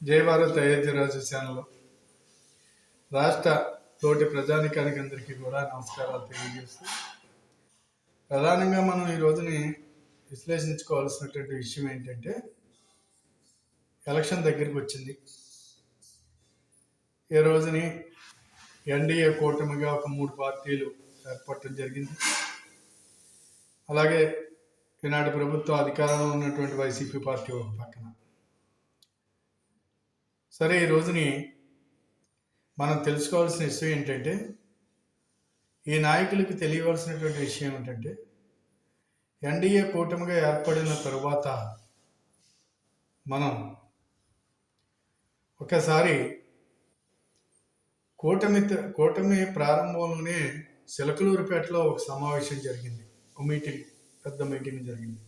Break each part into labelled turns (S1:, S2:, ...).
S1: జై భారత్ అయోధ్యరాజు ఛానల్ రాష్ట్ర తోటి ప్రజానికానికి అందరికీ కూడా నమస్కారాలు తెలియజేస్తూ ప్రధానంగా మనం ఈ రోజుని విశ్లేషించుకోవాల్సినటువంటి విషయం ఏంటంటే ఎలక్షన్ దగ్గరికి వచ్చింది. ఈ రోజుని ఎన్డీఏ కూటమిగా ఒక మూడు పార్టీలు ఏర్పడటం జరిగింది. అలాగే ఈనాటి ప్రభుత్వ అధికారంలో ఉన్నటువంటి వైసీపీ పార్టీ ఒక పక్కన. సరే ఈ రోజుని మనం తెలుసుకోవాల్సిన విషయం ఏంటంటే ఈ నాయకులకు తెలియవలసినటువంటి విషయం ఏంటంటే ఎన్డీఏ కూటమిగా ఏర్పడిన తరువాత మనం ఒకసారి కూటమి కూటమి ప్రారంభంలోనే చిలకలూరుపేటలో ఒక సమావేశం జరిగింది. ఒక మీటింగ్ పెద్ద మీటింగ్ జరిగింది.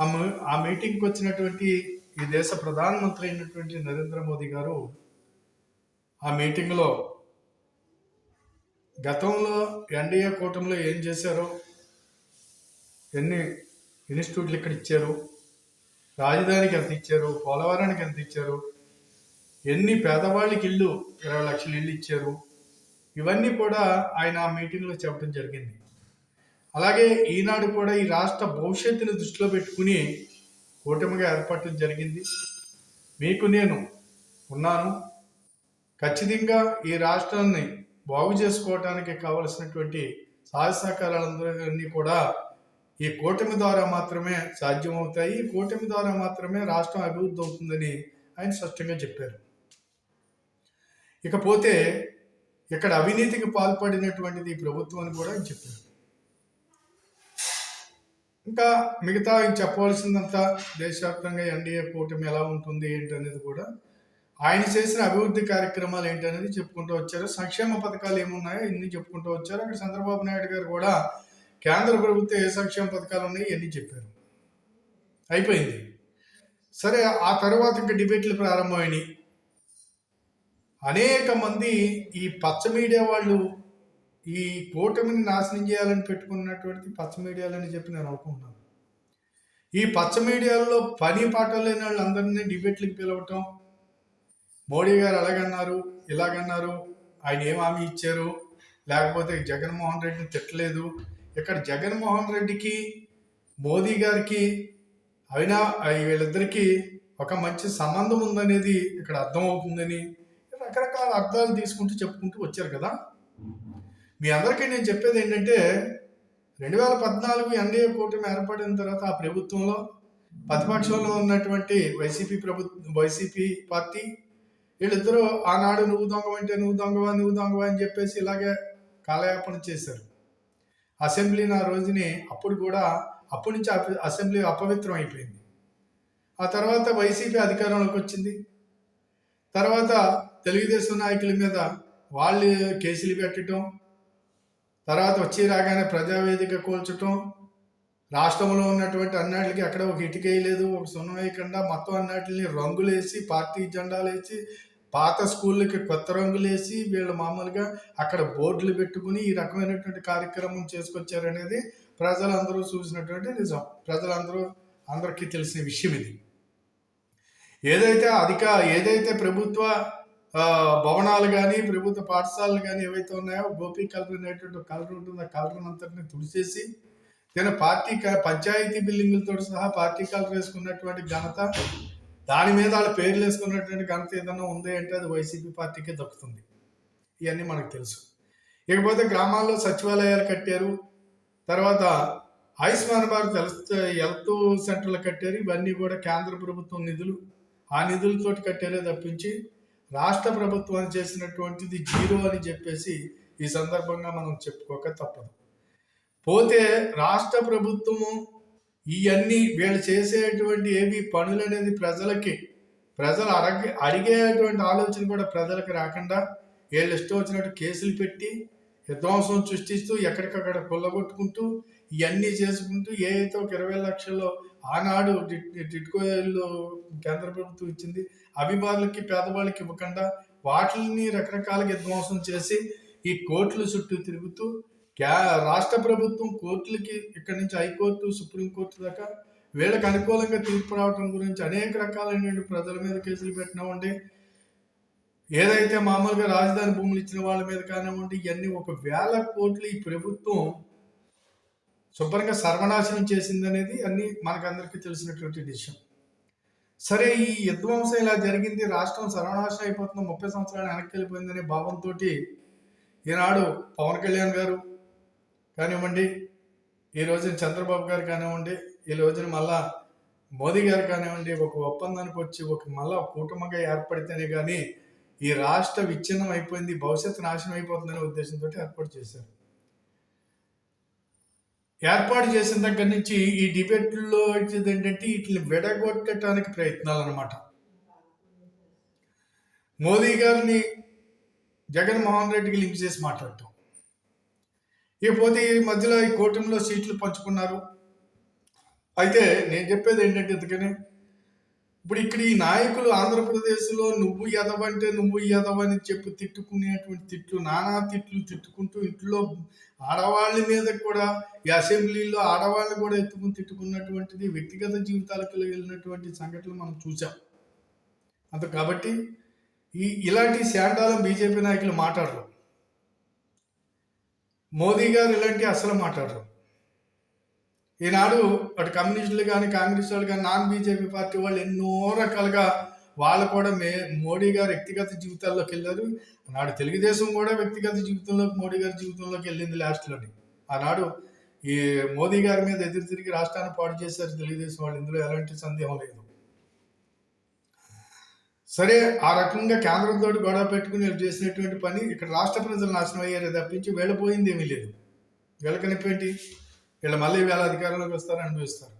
S1: ఆ ఆ మీటింగ్కి వచ్చినటువంటి ఈ దేశ ప్రధానమంత్రి అయినటువంటి నరేంద్ర మోదీ గారు ఆ మీటింగ్లో గతంలో ఎన్డీఏ కూటమిలో ఏం చేశారో ఎన్ని ఇన్స్టిట్యూట్లు ఇక్కడ ఇచ్చారు రాజధానికి ఎంత ఇచ్చారు పోలవరానికి ఎంత ఇచ్చారు ఎన్ని పేదవాళ్ళకి ఇల్లు ఇరవై లక్షల ఇల్లు ఇచ్చారు ఇవన్నీ కూడా ఆయన ఆ మీటింగ్లో చెప్పడం జరిగింది. అలాగే ఈనాడు కూడా ఈ రాష్ట్ర భవిష్యత్తును దృష్టిలో పెట్టుకుని కూటమిగా ఏర్పడటం జరిగింది. మీకు నేను ఉన్నాను. ఖచ్చితంగా ఈ రాష్ట్రాన్ని బాగు చేసుకోవడానికి కావలసినటువంటి సహాయ సహకారాలందరినీ కూడా ఈ కూటమి ద్వారా మాత్రమే సాధ్యమవుతాయి. ఈ కూటమి ద్వారా మాత్రమే రాష్ట్రం అభివృద్ధి అవుతుందని ఆయన స్పష్టంగా చెప్పారు. ఇకపోతే ఇక్కడ అవినీతికి పాల్పడినటువంటిది ఈ ప్రభుత్వం అని కూడా ఆయన చెప్పారు. ఇంకా మిగతా చెప్పవలసిందంతా దేశవ్యాప్తంగా ఎన్డీఏ కూటమి ఎలా ఉంటుంది ఏంటి అనేది కూడా ఆయన చేసిన అభివృద్ధి కార్యక్రమాలు ఏంటి అనేది చెప్పుకుంటూ వచ్చారు. సంక్షేమ పథకాలు ఏమున్నాయో ఇన్ని చెప్పుకుంటూ వచ్చారు. అక్కడ చంద్రబాబు నాయుడు గారు కూడా కేంద్ర ప్రభుత్వం ఏ సంక్షేమ పథకాలు ఉన్నాయి ఇవన్నీ చెప్పారు. అయిపోయింది. సరే ఆ తర్వాత ఇంకా డిబేట్లు ప్రారంభమైనాయి. అనేక మంది ఈ పచ్చ మీడియా వాళ్ళు ఈ కూటమిని నాశనం చేయాలని పెట్టుకున్నటువంటి పచ్చ మీడియాలని చెప్పి నేను అనుకుంటున్నాను. ఈ పచ్చ మీడియాల్లో పని పాట లేని వాళ్ళందరినీ డిబేట్లకు పిలవటం మోడీ గారు అలాగన్నారు ఇలాగన్నారు ఆయన ఏం హామీ ఇచ్చారు లేకపోతే జగన్మోహన్ రెడ్డిని తిట్టలేదు. ఇక్కడ జగన్మోహన్ రెడ్డికి మోదీ గారికి అయినా వీళ్ళిద్దరికీ ఒక మంచి సంబంధం ఉందనేది ఇక్కడ అర్థమవుతుందని రకరకాల అర్థాలు తీసుకుంటూ చెప్పుకుంటూ వచ్చారు కదా. మీ అందరికీ నేను చెప్పేది ఏంటంటే రెండు వేల పద్నాలుగు ఎన్డీఏ కూటమి ఏర్పడిన తర్వాత ఆ ప్రభుత్వంలో ప్రతిపక్షంలో ఉన్నటువంటి వైసీపీ ప్రభు వైసీపీ పార్టీ వీళ్ళిద్దరూ ఆనాడు నువ్వు దొంగవంటే నువ్వు దొంగవా నువ్వు దొంగవా అని చెప్పేసి ఇలాగే కాలయాపన చేశారు. అసెంబ్లీని ఆ రోజుని అప్పుడు కూడా అప్పటి నుంచి అప- అసెంబ్లీ అపవిత్రం అయిపోయింది. ఆ తర్వాత వైసీపీ అధికారంలోకి వచ్చింది. తర్వాత తెలుగుదేశం నాయకుల మీద వాళ్ళు కేసులు పెట్టడం తర్వాత వచ్చి రాగానే ప్రజావేదిక కూల్చటం రాష్ట్రంలో ఉన్నటువంటి అన్నాటికి అక్కడ ఒక ఇటుక వేయలేదు ఒక సున్నం వేయకుండా మొత్తం అన్నిటిని రంగులేసి పార్టీ జెండాలు వేసి పాత స్కూళ్ళకి కొత్త రంగులేసి వీళ్ళు మామూలుగా అక్కడ బోర్డులు పెట్టుకుని ఈ రకమైనటువంటి కార్యక్రమం చేసుకొచ్చారనేది ప్రజలందరూ చూసినటువంటి నిజం. ప్రజలందరూ అందరికీ తెలిసిన విషయం ఇది. ఏదైతే అధిక ఏదైతే ప్రభుత్వ భవనాలు కానీ ప్రభుత్వ పాఠశాలలు కానీ ఏవైతే ఉన్నాయో గోపి కలర్ అనేటువంటి కలర్ ఉంటుంది. ఆ కలర్ అంతటిని తుడిచేసి నేను పార్టీ పంచాయతీ బిల్డింగులతో సహా పార్టీ కలర్ వేసుకున్నటువంటి ఘనత దాని మీద వాళ్ళ పేర్లు వేసుకున్నటువంటి ఘనత ఏదైనా ఉంది అంటే అది వైసీపీ పార్టీకే దక్కుతుంది. ఇవన్నీ మనకు తెలుసు. ఇకపోతే గ్రామాల్లో సచివాలయాలు కట్టారు. తర్వాత ఆయుష్మాన్ భారత్ హెల్త్ హెల్త్ సెంటర్లు కట్టారు. ఇవన్నీ కూడా కేంద్ర ప్రభుత్వం నిధులు. ఆ నిధులతోటి కట్టారే తప్పించి రాష్ట్ర ప్రభుత్వం చేసినటువంటిది జీరో అని చెప్పేసి ఈ సందర్భంగా మనం చెప్పుకోక తప్పదు. పోతే రాష్ట్ర ప్రభుత్వము ఇవన్నీ వీళ్ళు చేసేటువంటి ఏవి పనులు అనేది ప్రజలకి ప్రజలు అడగ అడిగేటువంటి ఆలోచన కూడా ప్రజలకు రాకుండా వీళ్ళు ఇష్టం వచ్చినట్టు కేసులు పెట్టి విధ్వంసం సృష్టిస్తూ ఎక్కడికక్కడ కొల్లగొట్టుకుంటూ ఇవన్నీ చేసుకుంటూ ఏ అయితే ఒక ఇరవై లక్షల్లో ఆనాడు డిట్కోలో కేంద్ర ప్రభుత్వం ఇచ్చింది అవి వాళ్ళకి పేదవాళ్ళకి ఇవ్వకుండా వాటిని రకరకాలుగా విధ్వంసం చేసి ఈ కోర్టుల చుట్టూ తిరుగుతూ క్యా రాష్ట్ర ప్రభుత్వం కోర్టులకి ఇక్కడి నుంచి హైకోర్టు సుప్రీంకోర్టు దాకా వీళ్ళకి అనుకూలంగా తీర్పు రావటం గురించి అనేక రకాలైనటువంటి ప్రజల మీద కేసులు పెట్టినామండి. ఏదైతే మామూలుగా రాజధాని భూములు ఇచ్చిన వాళ్ళ మీద కానివ్వండి ఇవన్నీ ఒక వేల కోట్లు ఈ ప్రభుత్వం శుభ్రంగా సర్వనాశనం చేసిందనేది అన్ని మనకందరికీ తెలిసినటువంటి విషయం. సరే ఈ విధ్వంసం ఇలా జరిగింది రాష్ట్రం సర్వనాశనం అయిపోతుంది ముప్పై సంవత్సరాలు వెనక్కి వెళ్ళిపోయిందనే భావంతో ఈనాడు పవన్ కళ్యాణ్ గారు కానివ్వండి ఈ రోజున చంద్రబాబు గారు కానివ్వండి ఈ రోజున మళ్ళా మోదీ గారు కానివ్వండి ఒక ఒప్పందానికి వచ్చి ఒక మళ్ళా కూటమిగా ఏర్పడితేనే కానీ ఈ రాష్ట్ర విచ్ఛిన్నం అయిపోయింది భవిష్యత్తు నాశనం అయిపోతుందనే ఉద్దేశంతో ఏర్పాటు చేశారు. ఏర్పాటు చేసిన దగ్గర నుంచి ఈ డిబేట్లో వచ్చేది ఏంటంటే వీటిని విడగొట్టడానికి ప్రయత్నాలు అనమాట మోదీ గారిని జగన్మోహన్ రెడ్డికి లింక్ చేసి మాట్లాడటం. ఇకపోతే ఈ మధ్యలో ఈ కూటమిలో సీట్లు పంచుకున్నారు. అయితే నేను చెప్పేది ఏంటంటే ఎందుకని ఇప్పుడు ఇక్కడ ఈ నాయకులు ఆంధ్రప్రదేశ్లో నువ్వు ఎదవంటే నువ్వు ఎదవని చెప్పి తిట్టుకునేటువంటి తిట్లు నానా తిట్లు తిట్టుకుంటూ ఇంట్లో ఆడవాళ్ళ మీద కూడా ఈ అసెంబ్లీలో ఆడవాళ్ళని కూడా ఎత్తుకుని తిట్టుకున్నటువంటిది వ్యక్తిగత జీవితాలకు వెళ్ళినటువంటి సంఘటనలు మనం చూసాం అంత కాబట్టి ఈ ఇలాంటి శాండాలం బీజేపీ నాయకులు మాట్లాడరు. మోదీ గారు ఇలాంటి అసలు మాట్లాడరు. ఈనాడు అటు కమ్యూనిస్టులు కానీ కాంగ్రెస్ వాళ్ళు కానీ నాన్ బీజేపీ పార్టీ వాళ్ళు ఎన్నో రకాలుగా వాళ్ళు కూడా మే మోడీ గారు వ్యక్తిగత జీవితాల్లోకి వెళ్ళారు. ఆనాడు తెలుగుదేశం కూడా వ్యక్తిగత జీవితంలోకి మోడీ గారి జీవితంలోకి వెళ్ళింది లాస్ట్లోని ఆనాడు ఈ మోదీ గారి మీద ఎదురు తిరిగి రాష్ట్రాన్ని పాడు చేశారు తెలుగుదేశం వాళ్ళు. ఇందులో ఎలాంటి సందేహం లేదు. సరే ఆ రకంగా కేంద్రంతో గొడవ పెట్టుకుని వీళ్ళు చేసినటువంటి పని ఇక్కడ రాష్ట్ర ప్రజలు నాశనం అయ్యారు తప్పించి వెళ్ళిపోయింది ఏమీ లేదు. వెళ్ళకనిపేంటి వీళ్ళు మళ్ళీ వీళ్ళ అధికారంలోకి వస్తారు అనుభవిస్తారు.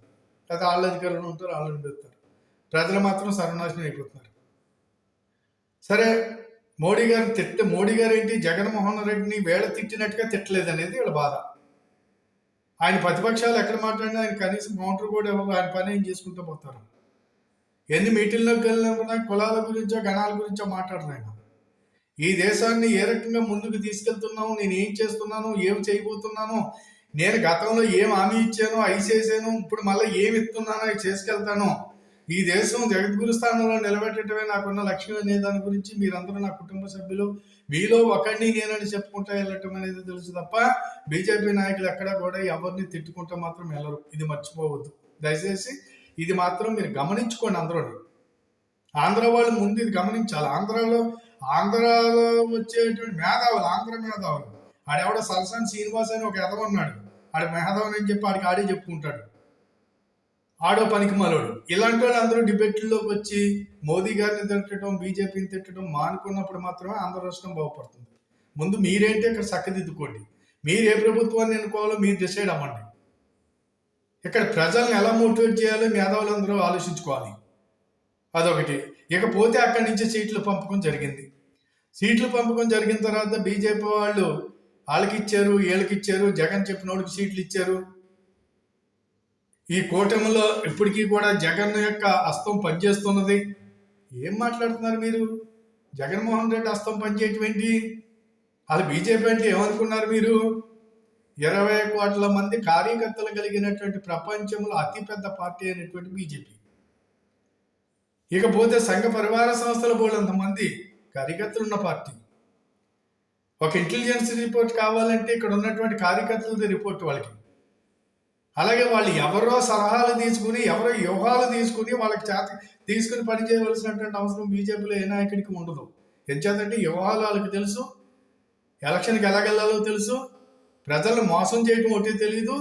S1: లేదా వాళ్ళ అధికారంలో ఉంటారు వాళ్ళు అనుభవిస్తారు. ప్రజలు మాత్రం సర్వనాశనం అయిపోతున్నారు. సరే మోడీ గారిని తిట్ట మోడీ గారు ఏంటి జగన్మోహన్ రెడ్డిని వేళ తిట్టినట్టుగా తిట్టలేదు అనేది వీళ్ళ బాధ. ఆయన ప్రతిపక్షాలు ఎక్కడ మాట్లాడినా ఆయన కనీసం మౌంటర్ కూడా ఇవ్వరు ఆయన పని ఏం చేసుకుంటూ పోతారు. ఎన్ని మీటింగ్లోకి వెళ్ళినా కులాల గురించో గణాల గురించో మాట్లాడలేము ఈ దేశాన్ని ఏ రకంగా ముందుకు తీసుకెళ్తున్నాను నేను ఏం చేస్తున్నాను? ఏం చేయబోతున్నాను? నేను గతంలో ఏం హామీ ఇచ్చానో అవి చేశాను ఇప్పుడు మళ్ళీ ఏమి ఇస్తున్నానో అవి చేసుకెళ్తాను ఈ దేశం జగద్గురు స్థానంలో నిలబెట్టడమే నాకున్న లక్ష్యం అనే దాని గురించి మీరందరూ నా కుటుంబ సభ్యులు మీలో ఒకరిని నేనని చెప్పుకుంటా వెళ్ళటం అనేది తెలుసు తప్ప బీజేపీ నాయకులు ఎక్కడ కూడా ఎవరిని తిట్టుకుంటా మాత్రం వెళ్ళరు. ఇది మర్చిపోవద్దు. దయచేసి ఇది మాత్రం మీరు గమనించుకోండి అందరూ. ఆంధ్ర వాళ్ళు ముందు ఇది గమనించాలి. ఆంధ్రాలో ఆంధ్రాలో వచ్చేటువంటి మేధావులు ఆంధ్ర మేధావులు. ఆడెవడో సరసాని శ్రీనివాస్ అని ఒక ఎదవన్నాడు ఆడ మేధావుని అని చెప్పి ఆడికి ఆడే చెప్పుకుంటాడు. ఆడో పనికి మలోడు ఇలాంటి వాళ్ళు అందరూ డిబేట్లలోకి వచ్చి మోదీ గారిని తిట్టడం బీజేపీని తిట్టడం మానుకున్నప్పుడు మాత్రమే ఆంధ్ర రాష్ట్రం బాగుపడుతుంది. ముందు మీరేంటి ఇక్కడ చక్కదిద్దుకోండి మీరు ఏ ప్రభుత్వాన్ని ఎన్నుకోవాలో మీరు డిసైడ్ అవ్వండి. ఇక్కడ ప్రజల్ని ఎలా మోటివేట్ చేయాలో మేధావులందరూ ఆలోచించుకోవాలి. అదొకటి. ఇకపోతే అక్కడి నుంచి సీట్లు పంపకం జరిగింది. సీట్లు పంపకం జరిగిన తర్వాత బీజేపీ వాళ్ళు వాళ్ళకి ఇచ్చారు వీళ్ళకి ఇచ్చారు జగన్ చెప్పిన వాళ్ళకి సీట్లు ఇచ్చారు. ఈ కూటమిలో ఇప్పటికీ కూడా జగన్ యొక్క అస్తం పనిచేస్తున్నది. ఏం మాట్లాడుతున్నారు మీరు? జగన్మోహన్ రెడ్డి అస్తం పనిచేయటం ఏంటి? అది బీజేపీ అంటే ఏమనుకున్నారు మీరు? ఇరవై కోట్ల మంది కార్యకర్తలు కలిగినటువంటి ప్రపంచంలో అతిపెద్ద పార్టీ అయినటువంటి బీజేపీ. ఇకపోతే సంఘ పరివార సంస్థల బోళ్ళంతమంది కార్యకర్తలు ఉన్న పార్టీ. ఒక ఇంటెలిజెన్స్ రిపోర్ట్ కావాలంటే ఇక్కడ ఉన్నటువంటి కార్యకర్తలది రిపోర్ట్ వాళ్ళకి. అలాగే వాళ్ళు ఎవరో సలహాలు తీసుకుని ఎవరో వ్యూహాలు తీసుకుని వాళ్ళకి చేత తీసుకుని పనిచేయవలసినటువంటి అవసరం బీజేపీలో ఏ నాయకుడికి ఉండదు. ఎంచేతంటే వ్యూహాలు వాళ్ళకి తెలుసు ఎలక్షన్కి ఎలా వెళ్ళాలో తెలుసు ప్రజలను మోసం చేయటం ఒకటి తెలియదు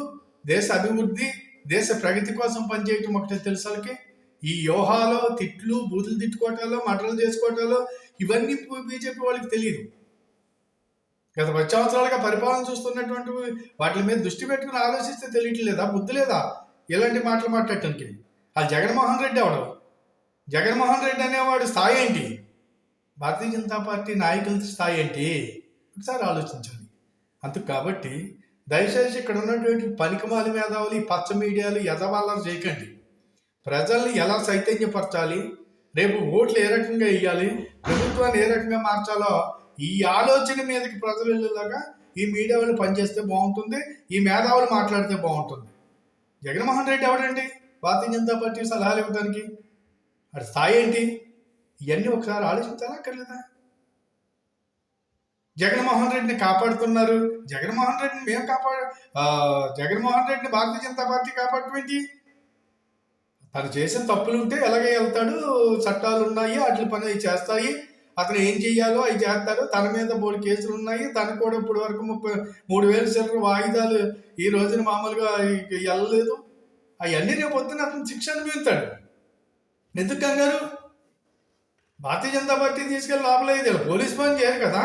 S1: దేశ అభివృద్ధి దేశ ప్రగతి కోసం పనిచేయటం ఒకటి తెలుసు వాళ్ళకి. ఈ వ్యూహాలు తిట్లు బూతులు తిట్టుకోవటాలు మటలు చేసుకోవటాలు ఇవన్నీ బీజేపీ వాళ్ళకి తెలియదు గత పది సంవత్సరాలుగా పరిపాలన చూస్తున్నటువంటి వాటి మీద దృష్టి పెట్టుకుని ఆలోచిస్తే తెలియట్లేదా? బుద్ధి లేదా? ఇలాంటి మాటలు మాట్లాడటానికి. అది జగన్మోహన్ రెడ్డి అవడం జగన్మోహన్ రెడ్డి అనేవాడు స్థాయి ఏంటి? భారతీయ జనతా పార్టీ నాయకుల స్థాయి ఏంటి? ఒకసారి ఆలోచించండి అందుకు కాబట్టి దయచేసి ఇక్కడ ఉన్నటువంటి పనికిమాలి మేధావులు ఈ పచ్చ మీడియాలు ఎదవాళ్ళని చేయకండి. ప్రజల్ని ఎలా చైతన్యపరచాలి? రేపు ఓట్లు ఏ రకంగా వేయాలి ప్రభుత్వాన్ని ఏ రకంగా మార్చాలో ఈ ఆలోచన మీదకి ప్రజలు వెళ్ళేలాగా ఈ మీడియా వాళ్ళు పనిచేస్తే బాగుంటుంది ఈ మేధావులు మాట్లాడితే బాగుంటుంది. జగన్మోహన్ రెడ్డి ఎవరండి? భారతీయ జనతా పార్టీ సలహాలు ఇవ్వడానికి. అది స్థాయి ఏంటి? ఇవన్నీ ఒకసారి ఆలోచించాలా అక్కర్లేదా? జగన్మోహన్ రెడ్డిని కాపాడుతున్నారు. జగన్మోహన్ రెడ్డిని మేము కాపాడ జగన్మోహన్ రెడ్డిని భారతీయ జనతా పార్టీ కాపాడటం ఏంటి? తను చేసిన తప్పులు ఉంటే ఎలాగే వెళ్తాడు చట్టాలు ఉన్నాయి వాటి పని అవి చేస్తాయి. అతను ఏం చెయ్యాలో అవి చేస్తారు తన మీద మూడు కేసులు ఉన్నాయి. తనకు కూడా ఇప్పటి వరకు ముప్పై మూడు వేల చిల్లర వాయిదాలు ఈ రోజున మామూలుగా వెళ్ళలేదు. అవన్నీ రేపు పొద్దున అతను శిక్ష అనుభవిస్తాడు. ఎందుకు కంగారు? భారతీయ జనతా పార్టీ తీసుకెళ్ళి లోపల ఇది పోలీస్ పని చేయరు కదా.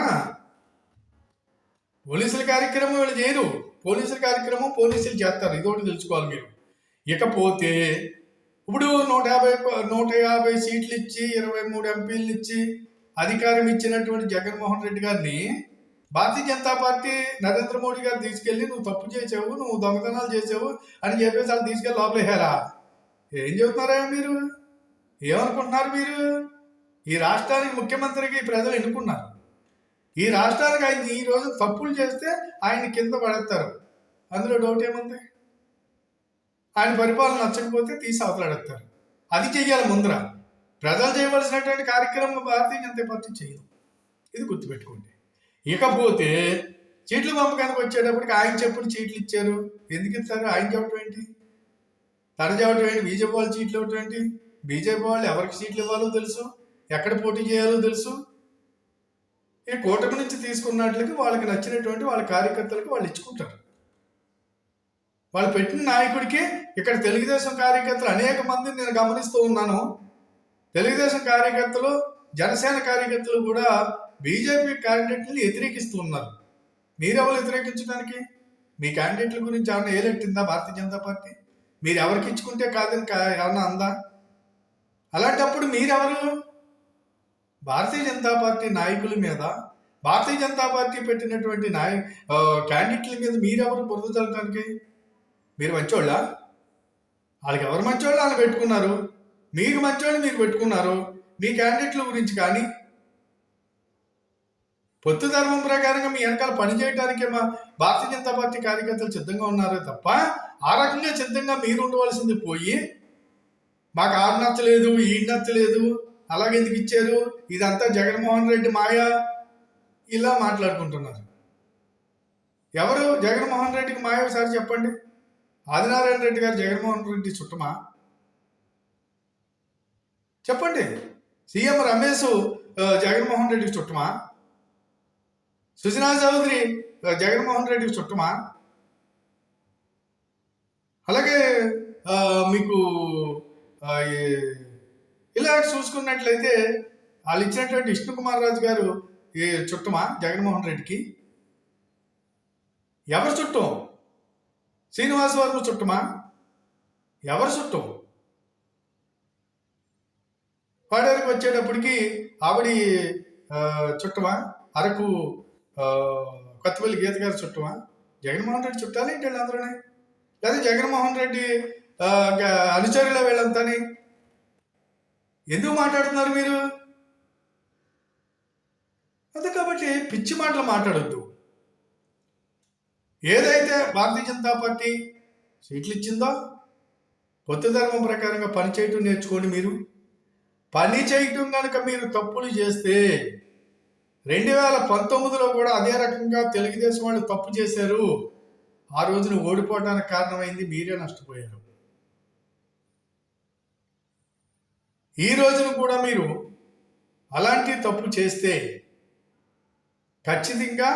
S1: పోలీసుల కార్యక్రమం వీళ్ళు చేయరు. పోలీసుల కార్యక్రమం పోలీసులు చేస్తారు. ఇదొకటి తెలుసుకోవాలి మీరు. ఇకపోతే ఇప్పుడు నూట యాభై నూట యాభై సీట్లు ఇచ్చి ఇరవై మూడు ఎంపీలు ఇచ్చి అధికారం ఇచ్చినటువంటి జగన్మోహన్ రెడ్డి గారిని భారతీయ జనతా పార్టీ నరేంద్ర మోడీ గారు తీసుకెళ్ళి నువ్వు తప్పు చేసావు నువ్వు దొంగతనాలు చేసావు అని చెప్పేసి వాళ్ళు తీసుకెళ్ళి లోపలేహారా ఏం చెబుతున్నారా మీరు? ఏమనుకుంటున్నారు మీరు? ఈ రాష్ట్రానికి ముఖ్యమంత్రికి ప్రజలు ఎన్నుకున్నారు. ఈ రాష్ట్రానికి ఆయన ఈ రోజు తప్పులు చేస్తే ఆయన కింద పడేస్తారు. అందులో డౌట్ ఏముంది? ఆయన పరిపాలన నచ్చకపోతే తీసి అవతలాడేస్తారు. అది చెయ్యాలి ముందర. ప్రజలు చేయవలసినటువంటి కార్యక్రమం భారతీయ జనతా పార్టీ చేయదు. ఇది గుర్తుపెట్టుకోండి. ఇకపోతే చీట్ల పంపకానికి వచ్చేటప్పటికి ఆయన చెప్పుడు చీట్లు ఇచ్చారు. ఎందుకు ఇస్తారు? ఆయన చెప్పడం ఏంటి? తన చెప్పడం ఏంటి? బీజేపీ వాళ్ళు చీట్లు ఇవ్వటం ఏంటి? బీజేపీ వాళ్ళు ఎవరికి సీట్లు ఇవ్వాలో తెలుసు? ఎక్కడ పోటీ చేయాలో తెలుసు? ఈ కూటమి నుంచి తీసుకున్నట్లకి వాళ్ళకి నచ్చినటువంటి వాళ్ళ కార్యకర్తలకు వాళ్ళు ఇచ్చుకుంటారు. వాళ్ళు పెట్టిన నాయకుడికి ఇక్కడ తెలుగుదేశం కార్యకర్తలు అనేక మందిని నేను గమనిస్తూ ఉన్నాను. తెలుగుదేశం కార్యకర్తలు జనసేన కార్యకర్తలు కూడా బీజేపీ క్యాండిడేట్ని వ్యతిరేకిస్తూ ఉన్నారు. మీరెవరు వ్యతిరేకించడానికి? మీ క్యాండిడేట్ల గురించి ఏమన్నా ఏలెట్టిందా భారతీయ జనతా పార్టీ? మీరు ఎవరికి ఇచ్చుకుంటే కాదని కా- ఏమన్నా అందా? అలాంటప్పుడు మీరెవరు? భారతీయ జనతా పార్టీ నాయకుల మీద భారతీయ జనతా పార్టీ పెట్టినటువంటి నాయ క్యాండిడేట్ల మీద మీరెవరు బురద చల్లటానికి? మీరు మంచోళ్ళా? వాళ్ళకి ఎవరు మంచోళ్ళు? వాళ్ళు పెట్టుకున్నారు. మీకు మంచోళ్ళు మీరు పెట్టుకున్నారు. మీ క్యాండిడేట్ల గురించి కానీ పొత్తు ధర్మం ప్రకారంగా మీ వెనకాల పనిచేయడానికే మా భారతీయ జనతా పార్టీ కార్యకర్తలు సిద్ధంగా ఉన్నారే తప్ప ఆ రకంగా సిద్ధంగా మీరు ఉండవలసింది పోయి మాకు ఆరు నచ్చలేదు ఈ నచ్చలేదు అలాగే ఎందుకు ఇచ్చారు? ఇదంతా జగన్మోహన్ రెడ్డి మాయ. ఇలా మాట్లాడుకుంటున్నారు. ఎవరు జగన్మోహన్ రెడ్డికి మాయ ఒకసారి చెప్పండి. ఆదినారాయణ రెడ్డి గారు జగన్మోహన్ రెడ్డి చుట్టమా? చెప్పండి. సీఎం రమేష్ జగన్మోహన్ రెడ్డికి చుట్టమా? సుజనా చౌదరి జగన్మోహన్ రెడ్డికి చుట్టమా? అలాగే మీకు ఈ- ఇలా చూసుకున్నట్లయితే వాళ్ళు ఇచ్చినటువంటి విష్ణు కుమార్ రాజు గారు ఈ చుట్టమా జగన్మోహన్ రెడ్డికి? ఎవరు చుట్టం? శ్రీనివాస వర్మ చుట్టమా? ఎవరు చుట్టం? పాడేరుకు వచ్చేటప్పటికి ఆవిడ చుట్టమా? అరకు కొత్తపల్లి గీత గారి చుట్టమా? జగన్మోహన్ రెడ్డి చుట్టాలి ఏంటి వీళ్ళందరూనే? లేదా జగన్మోహన్ రెడ్డి గ- అనుచరుల వీళ్ళంతాని? ఎందుకు మాట్లాడుతున్నారు మీరు? అదే కాబట్టి పిచ్చి మాటలు మాట్లాడొద్దు. ఏదైతే భారతీయ జనతా పార్టీ సీట్లు ఇచ్చిందో కొత్త ధర్మం ప్రకారంగా పనిచేయటం నేర్చుకోండి మీరు. పని చేయటం కనుక మీరు తప్పులు చేస్తే రెండు వేల పంతొమ్మిదిలో కూడా అదే రకంగా తెలుగుదేశం వాళ్ళు తప్పు చేశారు. ఆ రోజున ఓడిపోవడానికి కారణమైంది మీరే నష్టపోయారు. ఈ రోజున కూడా మీరు అలాంటి తప్పు చేస్తే ఖచ్చితంగా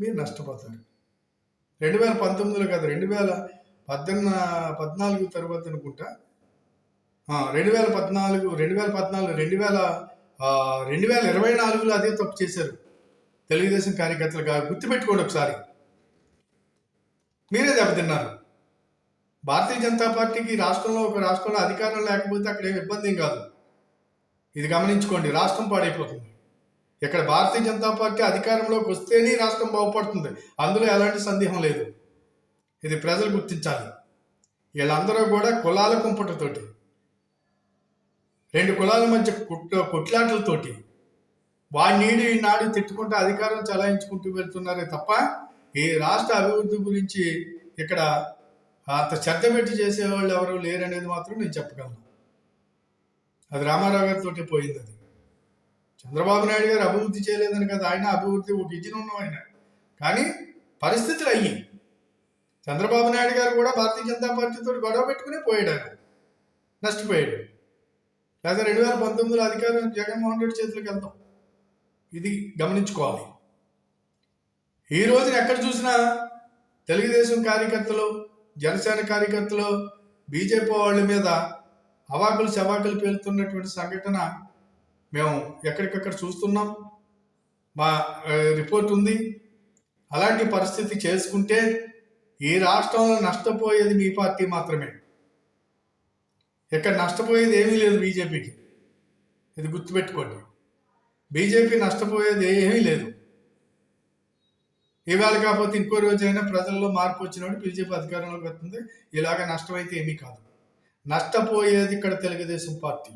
S1: మీరు నష్టపోతారు. రెండు వేల పంతొమ్మిదిలో కాదు రెండు వేల పద్దెన్న పద్నాలుగు తర్వాత అనుకుంటా రెండు వేల పద్నాలుగు రెండు వేల పద్నాలుగు రెండు వేల రెండు వేల ఇరవై నాలుగులో అదే తప్పు చేశారు. తెలుగుదేశం కార్యకర్తలు గుర్తుపెట్టుకోండి ఒకసారి. మీరే దెబ్బతిన్నారు. భారతీయ జనతా పార్టీకి రాష్ట్రంలో ఒక రాష్ట్రంలో అధికారం లేకపోతే అక్కడ ఏమి ఇబ్బంది కాదు. ఇది గమనించుకోండి రాష్ట్రం పాడైపోతుంది. ఇక్కడ భారతీయ జనతా పార్టీ అధికారంలోకి వస్తేనే రాష్ట్రం బాగుపడుతుంది. అందులో ఎలాంటి సందేహం లేదు. ఇది ప్రజలు గుర్తించాలి. వీళ్ళందరూ కూడా కులాల కుంపటతోటి. రెండు కులాల మధ్య కుట్ కొట్లాటలతోటి వాడినీడు ఈనాడు తిట్టుకుంటూ అధికారం చలాయించుకుంటూ వెళ్తున్నారే తప్ప ఈ రాష్ట్ర అభివృద్ధి గురించి ఇక్కడ అంత శ్రద్ధ పెట్టి చేసేవాళ్ళు ఎవరు లేరనేది మాత్రం నేను చెప్పగలను. అది రామారావు గారితో పోయింది అది. చంద్రబాబు నాయుడు గారు అభివృద్ధి చేయలేదని కదా ఆయన అభివృద్ధి ఒక ఇచ్చిన ఉన్నాం ఆయన. కానీ పరిస్థితులు అయ్యి చంద్రబాబు నాయుడు గారు కూడా భారతీయ జనతా పార్టీతో గొడవ పెట్టుకుని పోయాడు ఆయన. నష్టపోయాడు. లేదా రెండు వేల పంతొమ్మిదిలో అధికారం జగన్మోహన్ రెడ్డి చేతులకు వెళ్తాం. ఇది గమనించుకోవాలి. ఈ రోజున ఎక్కడ చూసినా తెలుగుదేశం కార్యకర్తలు జనసేన కార్యకర్తలు బీజేపీ వాళ్ళ మీద అవాకులు చవాకులు పేలుతున్నటువంటి సంఘటన మేము ఎక్కడికక్కడ చూస్తున్నాం. మా రిపోర్ట్ ఉంది. అలాంటి పరిస్థితి చేసుకుంటే ఈ రాష్ట్రంలో నష్టపోయేది మీ పార్టీ మాత్రమే. ఇక్కడ నష్టపోయేది ఏమీ లేదు బీజేపీకి. ఇది గుర్తుపెట్టుకోండి. బీజేపీ నష్టపోయేది ఏమీ లేదు. ఇవాళ కాకపోతే ఇంకో రోజైనా ప్రజల్లో మార్పు వచ్చినప్పుడు బీజేపీ అధికారంలోకి వస్తుంది. ఇలాగ నష్టమైతే ఏమీ కాదు. నష్టపోయేది ఇక్కడ తెలుగుదేశం పార్టీ.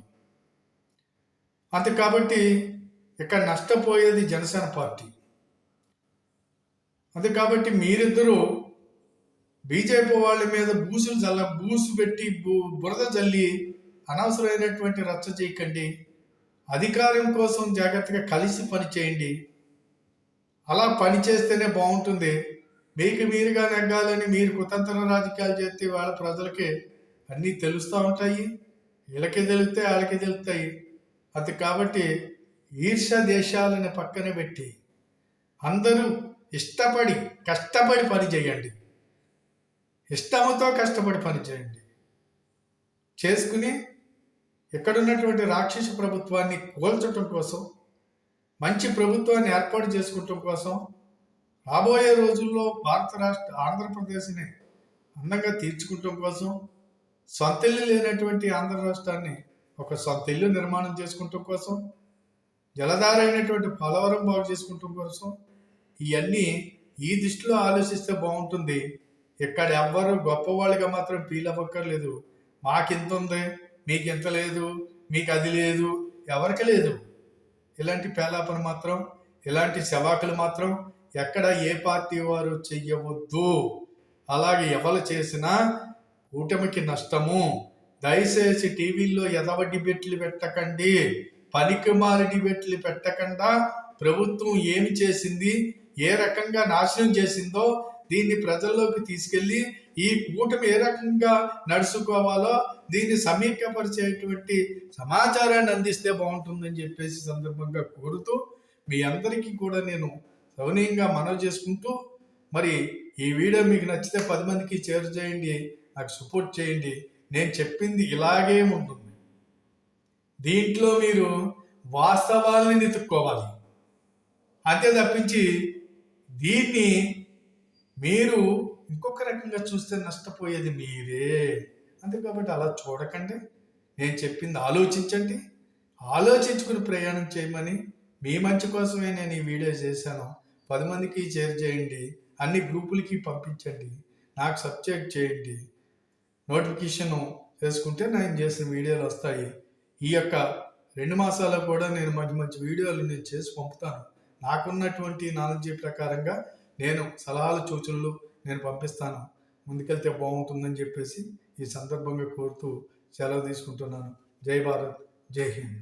S1: అంతే కాబట్టి ఇక్కడ నష్టపోయేది జనసేన పార్టీ. అంతే కాబట్టి మీరిద్దరూ బీజేపీ వాళ్ళ మీద బూసులు చల్ల బూసు పెట్టి బురద జల్లి అనవసరమైనటువంటి రచ్చ చేయకండి. అధికారం కోసం జాగ్రత్తగా కలిసి పని చేయండి. అలా పని చేస్తేనే బాగుంటుంది. మీకు మీరుగా నెగ్గాలని మీరు కుతంత్ర రాజకీయాలు చేస్తే వాళ్ళ ప్రజలకి అన్నీ తెలుస్తూ ఉంటాయి. వీళ్ళకి తెలుస్తాయి వాళ్ళకి తెలుస్తాయి. అది కాబట్టి ఈర్ష దేశాలను పక్కన పెట్టి అందరూ ఇష్టపడి కష్టపడి పని చేయండి. ఇష్టముతో కష్టపడి పని చేయండి చేసుకుని ఎక్కడున్నటువంటి రాక్షస ప్రభుత్వాన్ని కోల్చటం కోసం మంచి ప్రభుత్వాన్ని ఏర్పాటు చేసుకోవటం కోసం రాబోయే రోజుల్లో భారత రాష్ట్ర ఆంధ్రప్రదేశ్ని అందంగా తీర్చుకోవటం కోసం సొంత ఇల్లు లేనటువంటి ఆంధ్ర రాష్ట్రాన్ని ఒక సొంత ఇల్లు నిర్మాణం చేసుకోవటం కోసం జలధారైనటువంటి పోలవరం బాగు చేసుకోవటం కోసం ఇవన్నీ ఈ దృష్టిలో ఆలోచిస్తే బాగుంటుంది. ఇక్కడ ఎవ్వరు గొప్పవాళ్ళుగా మాత్రం ఫీల్ అవ్వక్కర్లేదు మాకింత ఉంది మీకు ఇంత లేదు? మీకు అది లేదు? ఎవరికి లేదు? ఇలాంటి పేలాపన మాత్రం ఇలాంటి శవాకులు మాత్రం ఎక్కడ ఏ పార్టీ వారు చెయ్యవద్దు. అలాగే ఎవరు చేసినా కూటమికి నష్టము. దయచేసి టీవీల్లో ఎదవ డిబెట్లు పెట్టకండి. పనికిమాలి డిబెట్లు పెట్టకుండా ప్రభుత్వం ఏమి చేసింది? ఏ రకంగా నాశనం చేసిందో దీన్ని ప్రజల్లోకి తీసుకెళ్ళి ఈ కూటమి ఏ రకంగా నడుచుకోవాలో దీన్ని సమీక్షపరిచేటువంటి సమాచారాన్ని అందిస్తే బాగుంటుందని చెప్పేసి సందర్భంగా కోరుతూ మీ అందరికీ కూడా నేను సౌనీయంగా మనవి చేసుకుంటూ మరి ఈ వీడియో మీకు నచ్చితే పది మందికి షేర్ చేయండి నాకు సపోర్ట్ చేయండి. నేను చెప్పింది ఇలాగే ఉంటుంది. దీంట్లో మీరు వాస్తవాల్ని వెతుక్కోవాలి. అంతే తప్పించి దీన్ని మీరు ఇంకొక రకంగా చూస్తే నష్టపోయేది మీరే. అంతే కాబట్టి అలా చూడకండి. నేను చెప్పింది ఆలోచించండి. ఆలోచించుకుని ప్రయాణం చేయమని మీ మంచి కోసమే నేను ఈ వీడియో చేశాను. పది మందికి షేర్ చేయండి. అన్ని గ్రూపులకి పంపించండి. నాకు సబ్జెక్ట్ చేయండి. నోటిఫికేషన్ చేసుకుంటే నేను చేసిన వీడియోలు వస్తాయి. ఈ యొక్క రెండు మాసాల్లో కూడా నేను మంచి మంచి వీడియోలు నేను చేసి పంపుతాను. నాకున్నటువంటి నాలెడ్జ్ ప్రకారంగా నేను సలహాలు సూచనలు నేను పంపిస్తాను. ముందుకెళ్తే బాగుంటుందని చెప్పేసి ఈ సందర్భంగా కోరుతూ సెలవు తీసుకుంటున్నాను. జై భారత్ జై హింద్.